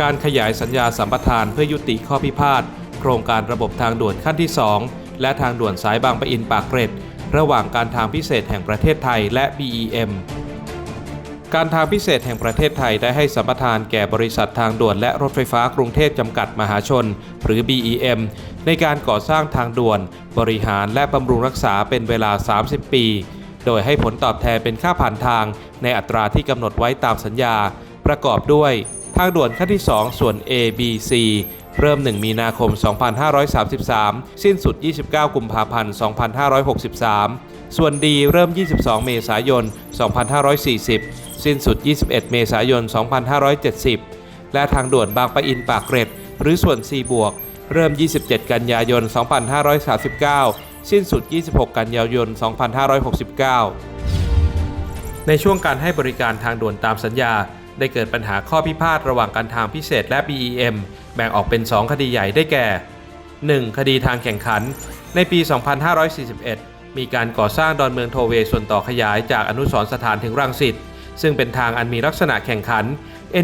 การขยายสัญญาสัมปทานเพื่อยุติข้อพิพาทโครงการระบบทางด่วนขั้นที่ 2 และทางด่วนสายบางปะอินปากเกร็ด ระหว่างการทางพิเศษแห่งประเทศไทยและ BEM การทางพิเศษแห่งประเทศไทยได้ให้สัมปทานแก่บริษัททางด่วนและรถไฟฟ้ากรุงเทพจำกัดมหาชน หรือ BEM ในการก่อสร้างทางด่วน บริหารและบำรุงรักษาเป็นเวลา 30 ปี โดยให้ผลตอบแทนเป็นค่าผ่านทางในอัตราที่กำหนดไว้ตามสัญญา ประกอบด้วย ทางด่วนขั้นที่ 2 ส่วน A B C เริ่ม 1 มีนาคม 2533 สิ้นสุด 29 กุมภาพันธ์ 2563 ส่วน D เริ่ม 22 เมษายน 2540 สิ้นสุด 21 เมษายน 2570 และทางด่วนบางปะอินปากเกร็ด หรือส่วน C บวก เริ่ม 27 กันยายน 2539 สิ้นสุด 26 กันยายน 2569 ในช่วงการให้บริการทางด่วนตามสัญญา ได้เกิดปัญหาข้อพิพาทระหว่างการทางพิเศษและ BEM แบ่งออกเป็น 2 คดีใหญ่ได้แก่ 1. คดีทางแข่งขัน ในปี 2541 มีการก่อสร้างดอนเมืองโทเวส่วนต่อขยายจากอนุสรณ์สถานถึงรังสิตซึ่งเป็นทางอันมีลักษณะแข่งขัน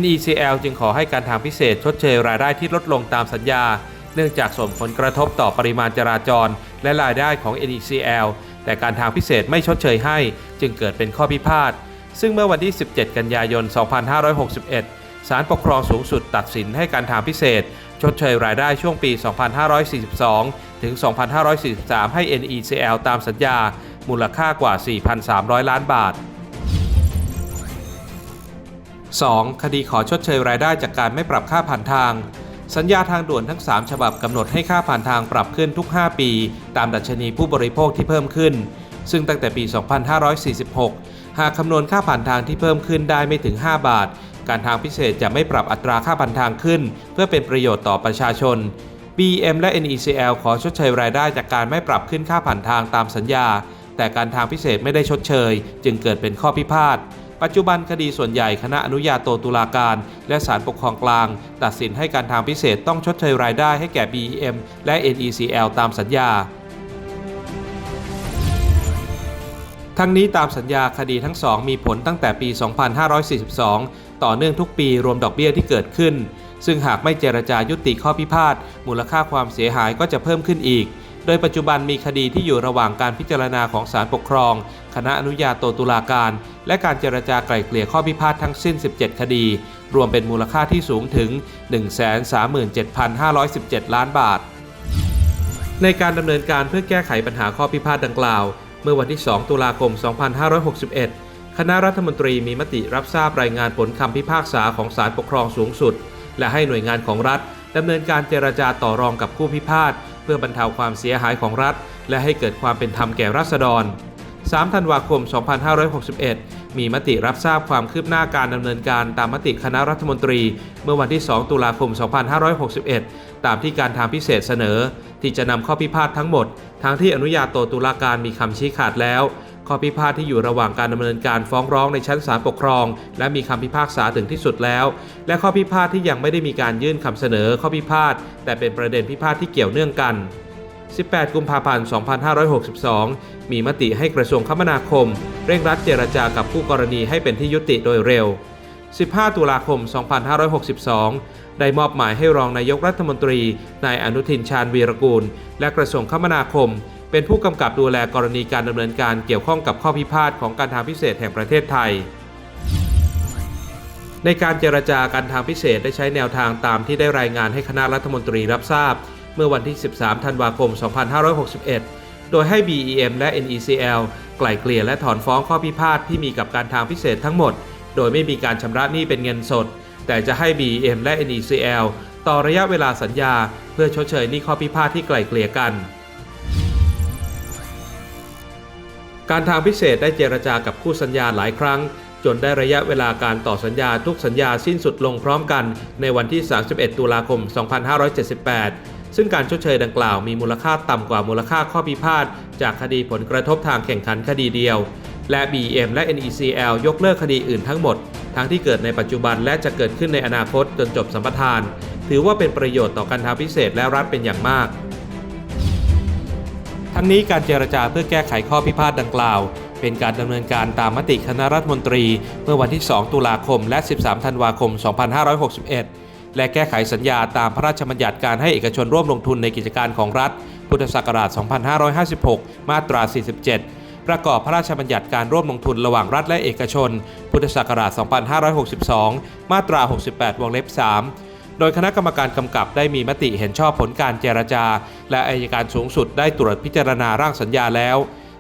NECL จึงขอให้การทางพิเศษชดเชยรายได้ที่ลดลงตามสัญญา เนื่องจากส่งผลกระทบต่อปริมาณจราจร และรายได้ของ NECL แต่การทางพิเศษไม่ชดเชยให้ จึงเกิดเป็นข้อพิพาท ซึ่งเมื่อวันที่ 17 กันยายน 2561 ศาลปกครองสูงสุดตัดสินให้การทางพิเศษ ชดเชยรายได้ช่วงปี 2542 ถึง 2543 ให้ NECL ตามสัญญา มูลค่ากว่า 4,300 ล้านบาท 2. คดีขอชดเชยรายได้จากการไม่ปรับค่าผ่านทาง สัญญาทางด่วนทั้ง 3 ฉบับกำหนดให้ค่าผ่านทางปรับขึ้นทุก 5 ปี ตามดัชนีผู้บริโภคที่เพิ่มขึ้น ซึ่งตั้งแต่ปี 2546 หากคำนวณค่าผ่านทางที่เพิ่มขึ้นได้ไม่ถึง 5 บาท การทางพิเศษจะไม่ปรับอัตราค่าผ่านทางขึ้น เพื่อเป็นประโยชน์ต่อประชาชน BM และ NECL ขอชดเชยรายได้จากการไม่ปรับขึ้นค่าผ่านทางตามสัญญา แต่การทางพิเศษไม่ได้ชดเชย จึงเกิดเป็นข้อพิพาทปัจจุบันคดีส่วนใหญ่คณะอนุญาโตตุลาการ และศาลปกครองกลาง ตัดสินให้การทางพิเศษต้องชดเชยรายได้ให้แก่ BEM และ NECL ตามสัญญา ทั้งนี้ตามสัญญาคดีทั้งสองมีผลตั้งแต่ปี 2542 ต่อเนื่องทุกปีรวมดอกเบี้ยที่เกิดขึ้น ซึ่งหากไม่เจรจายุติข้อพิพาทมูลค่าความเสียหายก็จะเพิ่มขึ้นอีก โดยปัจจุบันมีคดีที่อยู่ระหว่างการพิจารณาของศาลปกครอง คณะอนุญาโตตุลาการ และการเจรจาไกล่เกลี่ยข้อพิพาททั้งสิ้น 17 คดี รวมเป็นมูลค่าที่สูงถึง 137,517 ล้านบาท ในการดำเนินการเพื่อแก้ไขปัญหาข้อพิพาทดังกล่าว เมื่อวันที่ 2 ตุลาคม 2561 คณะรัฐมนตรีมีมติรับทราบรายงานผลคำพิพากษาของศาลปกครองสูงสุด และให้หน่วยงานของรัฐดำเนินการเจรจาต่อรองกับผู้พิพาทเพื่อบรรเทาความเสียหายของรัฐ และให้เกิดความเป็นธรรมแก่ราษฎร 3 ธันวาคม 2561 มีมติรับทราบความคืบหน้าการดำเนินการตามมติคณะรัฐมนตรี เมื่อวันที่ 2 ตุลาคม 2561 ตามที่การทางพิเศษเสนอ ที่จะนำข้อพิพาททั้งหมด ทั้งที่อนุญาโตตุลาการมีคำชี้ขาดแล้ว ข้อพิพาทที่อยู่ระหว่างการดำเนินการฟ้องร้องในชั้นศาลปกครอง และมีคำพิพากษาถึงที่สุดแล้ว และข้อพิพาทที่ยังไม่ได้มีการยื่นคำเสนอข้อพิพาทแต่เป็นประเด็นพิพาทที่เกี่ยวเนื่องกัน18 กุมภาพันธ์ 2562 มีมติให้กระทรวงคมนาคม เร่งรัดเจรจากับผู้กรณีให้เป็นที่ยุติโดยเร็ว 15 ตุลาคม 2562 ได้มอบหมายให้รองนายกรัฐมนตรี นายอนุทินชาญวีรกูล และกระทรวงคมนาคม เป็นผู้กำกับดูแลกรณีการดำเนินการเกี่ยวข้องกับข้อพิพาทของการทางพิเศษแห่งประเทศไทยในการเจรจาการทางพิเศษได้ใช้แนวทางตามที่ได้รายงานให้คณะรัฐมนตรีรับทราบ เมื่อวันที่ 13 ธันวาคม 2561 โดยให้ BEM และ NECL ไกล่เกลี่ยและถอนฟ้องข้อพิพาทที่มีกับการทางพิเศษทั้งหมด โดยไม่มีการชำระหนี้เป็นเงินสด แต่จะให้ BEM และ NECL ต่อระยะเวลาสัญญา เพื่อชดเชยหนี้ข้อพิพาทที่ไกล่เกลี่ยกัน การทางพิเศษได้เจรจากับคู่สัญญาหลายครั้ง จนได้ระยะเวลาการต่อสัญญาทุกสัญญาสิ้นสุดลงพร้อมกันในวันที่ 31 ตุลาคม 2578 ซึ่งการชดเชยดังกล่าวมีมูลค่าต่ำกว่ามูลค่าข้อพิพาทจากคดีผลกระทบทางแข่งขันคดีเดียว และ BM และ NECL ยกเลิกคดีอื่นทั้งหมด ทั้งที่เกิดในปัจจุบันและจะเกิดขึ้นในอนาคตจนจบสัมปทาน ถือว่าเป็นประโยชน์ต่อการทางพิเศษและรัฐเป็นอย่างมาก ทั้งนี้การเจรจาเพื่อแก้ไขข้อพิพาทดังกล่าว เป็นการดำเนินการตามมติคณะรัฐมนตรี เมื่อวันที่ 2 ตุลาคม และ 13 ธันวาคม 2561 และแก้ไขสัญญาตามพระราชบัญญัติการให้เอกชนร่วมลงทุนในกิจการของรัฐ พุทธศักราช 2556 มาตรา 47 ประกอบพระราชบัญญัติการร่วมลงทุนระหว่างรัฐและเอกชน พุทธศักราช 2562 มาตรา 68 วงเล็บ3โดยคณะกรรมการกำกับได้มีมติเห็นชอบผลการเจรจา และอายการสูงสุดได้ตรวจพิจารณาร่างสัญญาแล้ว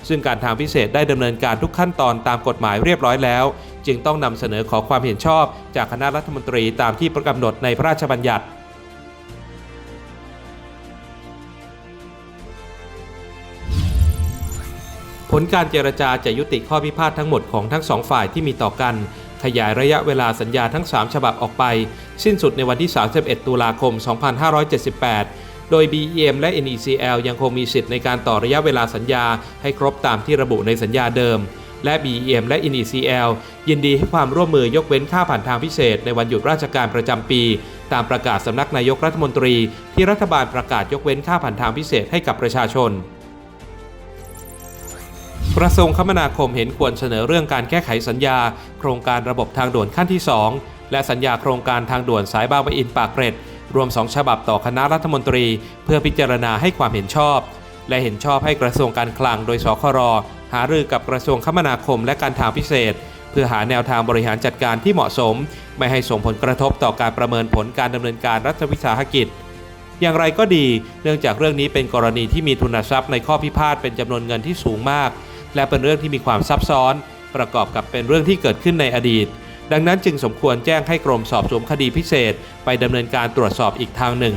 ซึ่งการทางพิเศษได้ดำเนินการทุกขั้นตอนตามกฎหมายเรียบร้อยแล้ว จึงต้องนำเสนอขอความเห็นชอบ จากคณะรัฐมนตรีตามที่ประกำหนดในพระราชบัญญัติผลการเจรจาจะยุติข้อพิพาททั้งหมดของทั้งสองฝ่ายที่มีต่อกัน ขยายระยะเวลาสัญญาทั้ง 3 ฉบับออกไป สิ้นสุดในวันที่ 31 ตุลาคม 2578 โดย BEM และ NECL ยังคงมีสิทธิ์ในการต่อระยะเวลาสัญญาให้ครบตามที่ระบุในสัญญาเดิม และ BEM และ NECL ยินดีให้ความร่วมมือยกเว้นค่าผ่านทางพิเศษ ในวันหยุดราชการประจำปี ตามประกาศสำนักนายกรัฐมนตรี ที่รัฐบาลประกาศยกเว้นค่าผ่านทางพิเศษให้กับประชาชนกระทรวงคมนาคมเห็นควรเสนอเรื่องการแก้ไขสัญญา โครงการระบบทางด่วนขั้นที่ 2 และสัญญาโครงการทางด่วนสายบางปะอินปากเกร็ด รวม 2 ฉบับต่อคณะรัฐมนตรี เพื่อพิจารณาให้ความเห็นชอบ และเห็นชอบให้กระทรวงการคลังโดยสครหารือกับกระทรวงคมนาคมและการทางพิเศษ เพื่อหาแนวทางบริหารจัดการที่เหมาะสม ไม่ให้ส่งผลกระทบต่อการประเมินผลการดำเนินการรัฐวิสาหกิจ อย่างไรก็ดี เนื่องจากเรื่องนี้เป็นกรณีที่มีทุนทรัพย์ในข้อพิพาทเป็นจำนวนเงินที่สูงมาก และเป็นเรื่องที่มีความซับซ้อน ประกอบกับเป็นเรื่องที่เกิดขึ้นในอดีต ดังนั้นจึงสมควรแจ้งให้กรมสอบสวนคดีพิเศษ ไปดำเนินการตรวจสอบอีกทางหนึ่ง